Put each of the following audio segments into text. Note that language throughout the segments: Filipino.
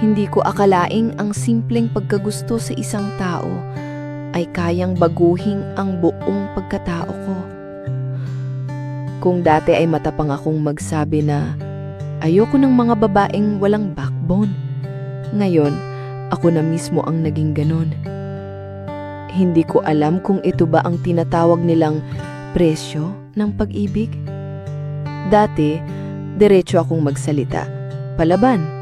Hindi ko akalaing ang simpleng pagkagusto sa isang tao ay kayang baguhin ang buong pagkatao ko. Kung dati ay matapang akong magsabi na ayoko ng mga babaeng walang backbone, ngayon ako na mismo ang naging ganon. Hindi ko alam kung ito ba ang tinatawag nilang presyo ng pag-ibig. Dati, diretso akong magsalita. Palaban,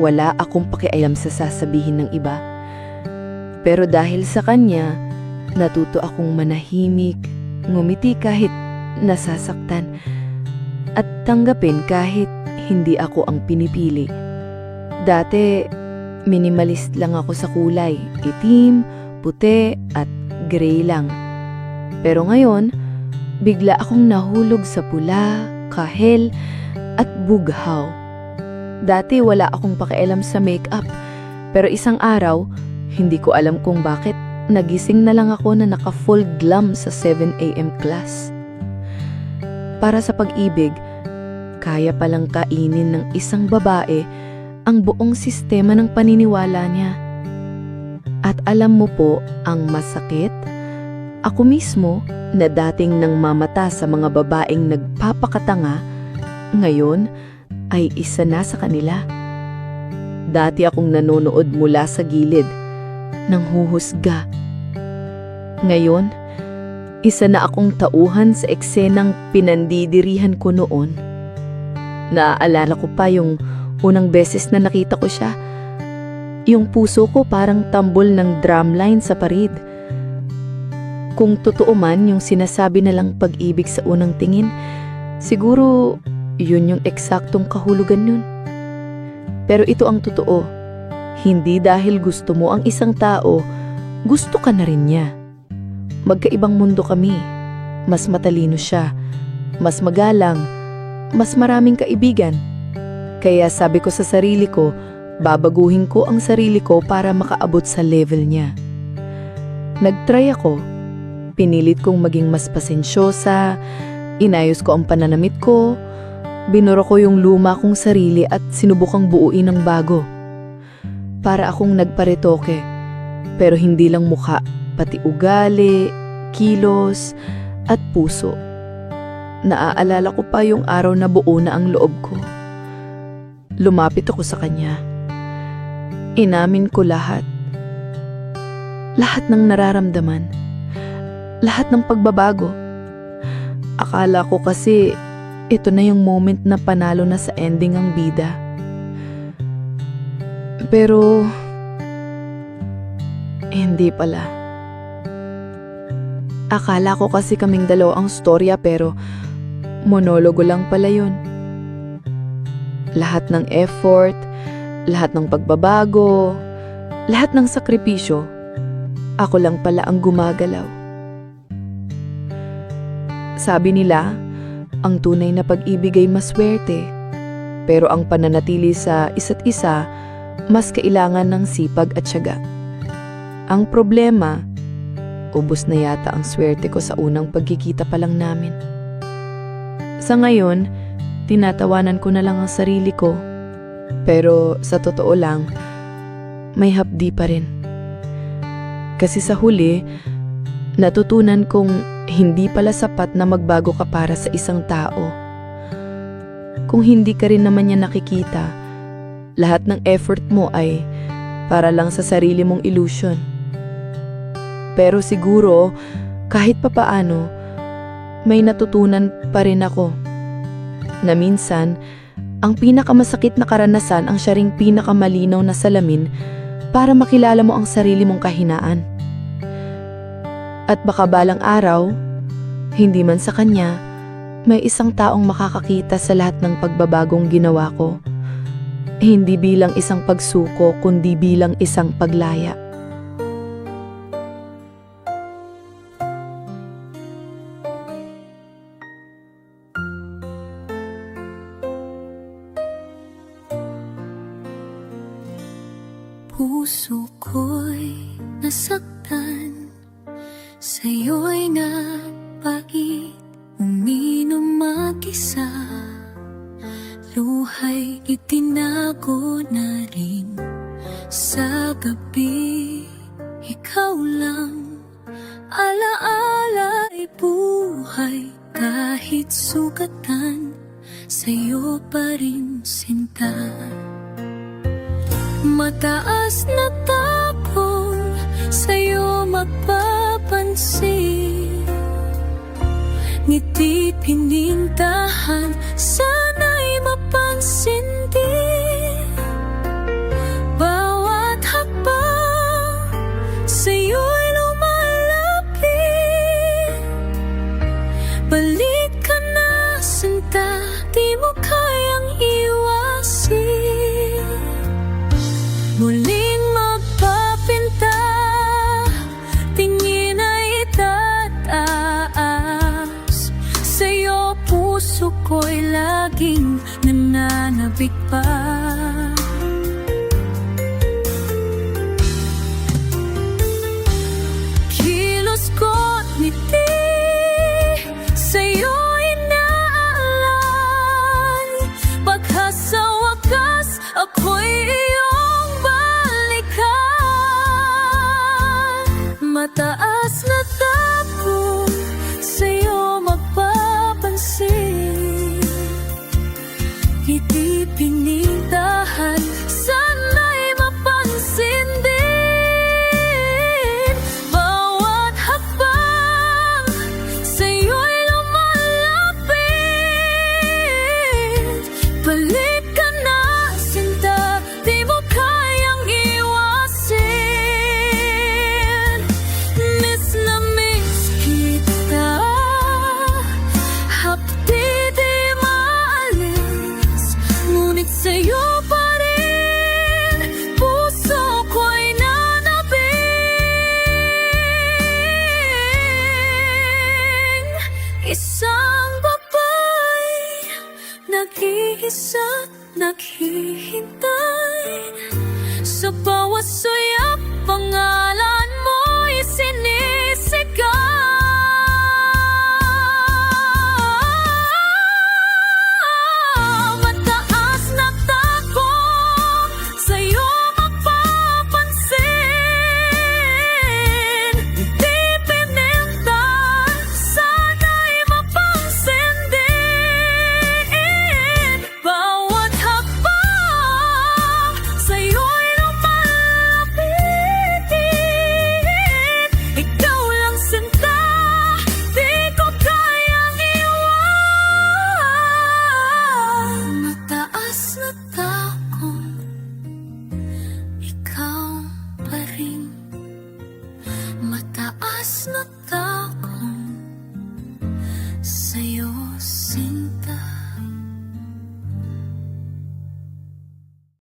wala akong pakialam sa sasabihin ng iba. Pero dahil sa kanya, natuto akong manahimik, ngumiti kahit nasasaktan, at tanggapin kahit hindi ako ang pinipili. Dati, minimalist lang ako sa kulay, itim, puti, at gray lang. Pero ngayon, bigla akong nahulog sa pula, kahel, at bughaw. Dati wala akong pakialam sa makeup, pero isang araw, hindi ko alam kung bakit nagising na lang ako na naka-full glam sa 7am class. Para sa pag-ibig, kaya palang kainin ng isang babae ang buong sistema ng paniniwala niya. At alam mo po ang masakit? Ako mismo na dating nang mamata sa mga babaeng nagpapakatanga, ngayon ay isa na sa kanila. Dati akong nanonood mula sa gilid, nang huhusga. Ngayon, isa na akong tauhan sa eksenang pinandidirihan ko noon. Naaalala ko pa yung unang beses na nakita ko siya. Yung puso ko parang tambol ng drumline sa parid. Kung totoo man yung sinasabi na lang pag-ibig sa unang tingin, siguro yun yung eksaktong kahulugan nun. Pero ito ang totoo. Hindi dahil gusto mo ang isang tao, gusto ka na rin niya. Magkaibang mundo kami. Mas matalino siya. Mas magalang. Mas maraming kaibigan. Kaya sabi ko sa sarili ko, babaguhin ko ang sarili ko para makaabot sa level niya. Nagtry ako. Pinilit kong maging mas pasensyosa, inayos ko ang pananamit ko, binuro ko yung luma kong sarili at sinubukang buuin ng bago. Para akong nagparetoke, pero hindi lang mukha, pati ugali, kilos, at puso. Naaalala ko pa yung araw na buo na ang loob ko. Lumapit ako sa kanya. Inamin ko lahat. Lahat ng nararamdaman. Lahat ng pagbabago. Akala ko kasi ito na yung moment na panalo na sa ending ang bida. Pero hindi pala. Akala ko kasi kaming dalawa ang storya pero monologo lang pala yun. Lahat ng effort, lahat ng pagbabago, lahat ng sakripisyo, ako lang pala ang gumagalaw. Sabi nila, ang tunay na pag-ibig ay maswerte, pero ang pananatili sa isa't isa, mas kailangan ng sipag at syaga. Ang problema, ubos na yata ang swerte ko sa unang pagkikita pa lang namin. Sa ngayon, tinatawanan ko na lang ang sarili ko. Pero sa totoo lang, may hapdi pa rin. Kasi sa huli, natutunan kong hindi pala sapat na magbago ka para sa isang tao. Kung hindi ka rin naman niya nakikita, lahat ng effort mo ay para lang sa sarili mong illusion. Pero siguro, kahit papaano, may natutunan pa rin ako. Na minsan, ang pinakamasakit na karanasan ang siya ring pinakamalinaw na salamin para makilala mo ang sarili mong kahinaan. At baka balang araw, hindi man sa kanya, may isang taong makakakita sa lahat ng pagbabagong ginawa ko. Hindi bilang isang pagsuko, kundi bilang isang paglaya. Puso ko'y nasaktan Sa'yo'y napait Uminom mag-isa. Luha'y itinago na rin sa gabi. Ikaw lang Alaala ay buhay Kahit sugatan Sa'yo pa rin sinta. Mataas na tapon Sa'yo magpapansin Ngiti pinintahan Sana'y mapansin din puso ko'y laging nananabik pa. Kilos ko't ngiti Ngiti pinintahan Sana'y mapansin din. Bawat hakbang Sa'yo'y lumalapit. Balik sa'yo pa rin Puso ko'y nanabing Isang babay Nag-iisa, naghihintay. Sa bawat suyo